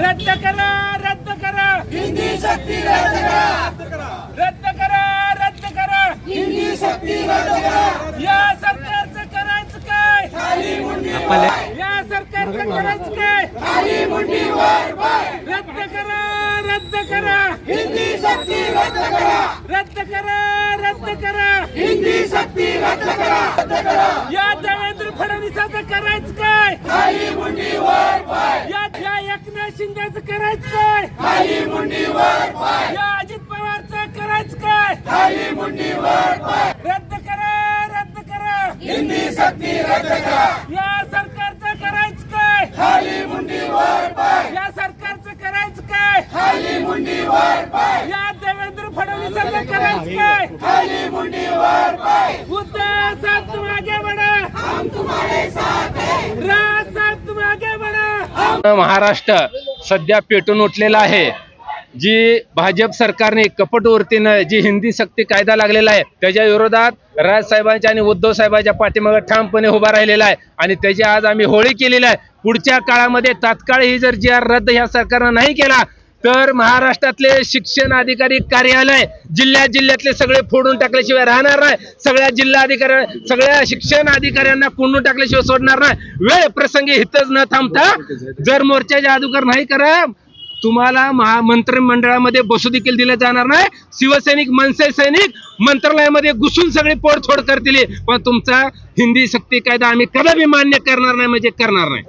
रद्द करा रद्द करा. हिंदी सक्ती रद्द करा. रद्द करा. रद्द करा हिंदी सक्ती रद्द करा. या सरकारचं करायचं काय? खाली मुंडी या सरकारचं करायचं काय? खाली मुंडी वर पाय रद्द करा रद्द करा. हिंदी सक्ती रद्द करा. रद्द करा रद्द करा. हिंदी सक्ती रद्द करा रद्द करा. या देवेंद्र फडणवीसाचं करायचं काय खाली मुंडी वर पाय या या एकनाथ शिंदेचं करायचं काय? खाली मुंडी वर पाय. या अजित पवारचं करायचं काय? खाली मुंडी वर पाय. रद्द करा रद्द करा. हिंदी सक्ती रद्द करा. या सरकारचं करायचं काय? खाली मुंडी वर पाय. या सरकारचं करायचं काय? खाली मुंडी वर पाय. या देवेंद्र फडणवीसाचं करायचं काय? खाली मुंडी वर पाय. उद्धव साहब तुम आगे बढ़ा हम तुम्हारे साथ हैं. राज तुम आगे बढ़ा महाराष्ट्र सध्या पेटून उठलेला आहे. जी भाजप सरकारने कपटवृत्तीनं जी हिंदी सक्ती कायदा लागलेला आहे त्याच्या विरोधात राजसाहेबांच्या आणि उद्धव साहेबांच्या पाठीमागे ठामपणे उभा राहिलेला आहे. आणि त्याची आज आम्ही होळी केलेली आहे. पुढच्या काळामध्ये तात्काळ ही जर जी आर रद्द ह्या सरकारनं नाही केला तर महाराष्ट्रातले शिक्षण अधिकारी कार्यालय जिल्ह्या जिल्ह्यातले सगळे फोडून टाकल्याशिवाय राहणार नाही. सगळ्या जिल्हा अधिकाऱ्या सगळ्या शिक्षण अधिकाऱ्यांना कोंडून टाकल्याशिवाय सोडणार नाही. वेळ प्रसंगी हितच न थांबता जर मोर्चा जादूगर नाही करा तुम्हाला महा मंत्रिमंडळामध्ये बसू देखील दिलं जाणार नाही. शिवसैनिक मनसे सैनिक मंत्रालयामध्ये घुसून सगळे पोडफोड करतील. पण तुमचा हिंदी सक्ती कायदा आम्ही कदापि मान्य करणार नाही म्हणजे करणार नाही.